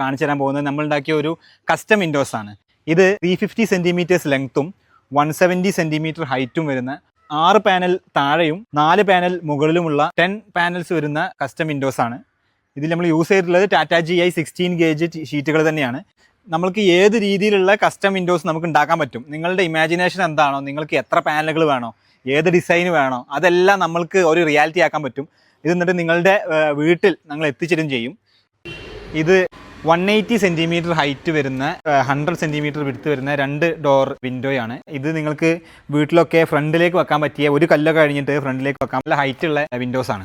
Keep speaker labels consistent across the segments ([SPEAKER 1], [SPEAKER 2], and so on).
[SPEAKER 1] കാണിച്ചു തരാൻ പോകുന്നത് നമ്മൾ ഉണ്ടാക്കിയ ഒരു കസ്റ്റം വിൻഡോസ് ആണ്. ഇത് ത്രീ ഫിഫ്റ്റി സെന്റിമീറ്റേഴ്സ് ലെങ്ത്തും വൺ സെവന്റി സെന്റിമീറ്റർ ഹൈറ്റും വരുന്ന ആറ് പാനൽ താഴെയും നാല് പാനൽ മുകളിലുമുള്ള ടെൻ പാനൽസ് വരുന്ന കസ്റ്റം വിൻഡോസ് ആണ്. ഇതിൽ നമ്മൾ യൂസ് ചെയ്തിട്ടുള്ളത് Tata G I sixteen gauge ഷീറ്റുകൾ തന്നെയാണ്. നമ്മൾക്ക് ഏത് രീതിയിലുള്ള കസ്റ്റം വിൻഡോസ് നമുക്ക് ഉണ്ടാക്കാൻ പറ്റും? നിങ്ങളുടെ ഇമാജിനേഷൻ എന്താണോ? നിങ്ങൾക്ക് എത്ര പാനലുകൾ വേണോ? ഏത് ഡിസൈൻ വേണോ? അതെല്ലാം നമ്മൾക്ക് ഒരു റിയാലിറ്റി ആക്കാൻ പറ്റും. ഇത് എന്നിട്ട് നിങ്ങളുടെ വീട്ടിൽ ഞങ്ങൾ എത്തിച്ചിടും ചെയ്യും. ഇത് വൺ എയ്റ്റി സെന്റിമീറ്റർ ഹൈറ്റ് വരുന്ന ഹൺഡ്രഡ് സെന്റിമീറ്റർ വിടുത്ത് വരുന്ന രണ്ട് ഡോർ വിൻഡോയാണ് ഇത് നിങ്ങൾക്ക് വീട്ടിലൊക്കെ ഫ്രണ്ടിലേക്ക് വെക്കാൻ പറ്റിയ ഒരു കല്ലൊക്കെ കഴിഞ്ഞിട്ട് ഫ്രണ്ടിലേക്ക് വെക്കാൻ നല്ല ഹൈറ്റ് ഉള്ള വിൻഡോസ് ആണ്.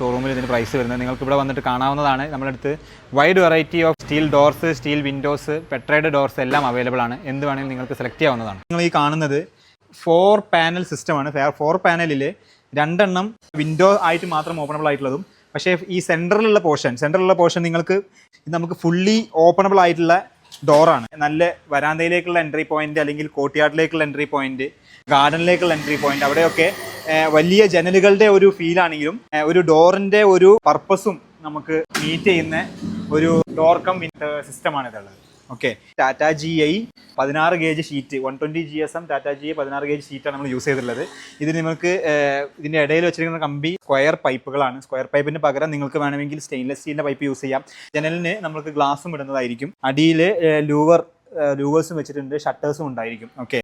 [SPEAKER 1] ഷോറൂമിൽ ഇതിന് പ്രൈസ് വരുന്നത്. നിങ്ങൾക്ക് ഇവിടെ വന്നിട്ട് കാണാവുന്നതാണ്. നമ്മളടുത്ത് wide variety of steel doors steel windows പെട്രൈഡ് doors എല്ലാം അവൈലബിൾ ആണ്. എന്ത് വേണമെങ്കിലും നിങ്ങൾക്ക് സെലക്ട് ചെയ്യാവുന്നതാണ്. നിങ്ങൾ ഈ കാണുന്നത് ഫോർ പാനൽ സിസ്റ്റമാണ് ഫോർ പാനലിൽ രണ്ടെണ്ണം വിൻഡോ ആയിട്ട് മാത്രം ഓപ്പണബിൾ ആയിട്ടുള്ളതും. പക്ഷേ ഈ സെന്ററിലുള്ള പോർഷൻ സെന്ററിലുള്ള പോർഷൻ നിങ്ങൾക്ക് നമുക്ക് ഫുള്ളി ഓപ്പണബിൾ ആയിട്ടുള്ള ഡോറാണ് നല്ല വരാന്തയിലേക്കുള്ള എൻട്രി പോയിന്റ് അല്ലെങ്കിൽ കോട്ടിയാട്ടിലേക്കുള്ള എൻട്രി പോയിന്റ് ഗാർഡനിലേക്കുള്ള എൻട്രി പോയിന്റ് അവിടെയൊക്കെ വലിയ ജനലുകളുടെ ഒരു ഫീൽ ആണെങ്കിലും ഒരു ഡോറിന്റെ ഒരു പർപ്പസും നമുക്ക് മീറ്റ് ചെയ്യുന്ന ഒരു ഡോർ കം സിസ്റ്റമാണ് ഇതുള്ളത്. ഓക്കെ ടാറ്റ ജി ഐ പതിനാറ് gauge sheet one twenty G S M Tata G I പതിനാറ് ഗേജ് ഷീറ്റാണ് നമ്മൾ യൂസ് ചെയ്തിട്ടുള്ളത്. ഇതിന് നിങ്ങൾക്ക് ഇതിന്റെ ഇടയിൽ വെച്ചിരിക്കുന്ന കമ്പി സ്ക്വയർ പൈപ്പുകളാണ് സ്ക്വയർ പൈപ്പിന് പകരം നിങ്ങൾക്ക് വേണമെങ്കിൽ സ്റ്റെയിൻലെസ് സ്റ്റീലിന്റെ പൈപ്പ് യൂസ് ചെയ്യാം. ജനലിന് നമുക്ക് ഗ്ലാസും ഇടുന്നതായിരിക്കും. അടിയിൽ ലൂവർ ലൂവേഴ്സും വെച്ചിട്ടുണ്ട് ഷട്ടേഴ്സും ഉണ്ടായിരിക്കും. ഓക്കെ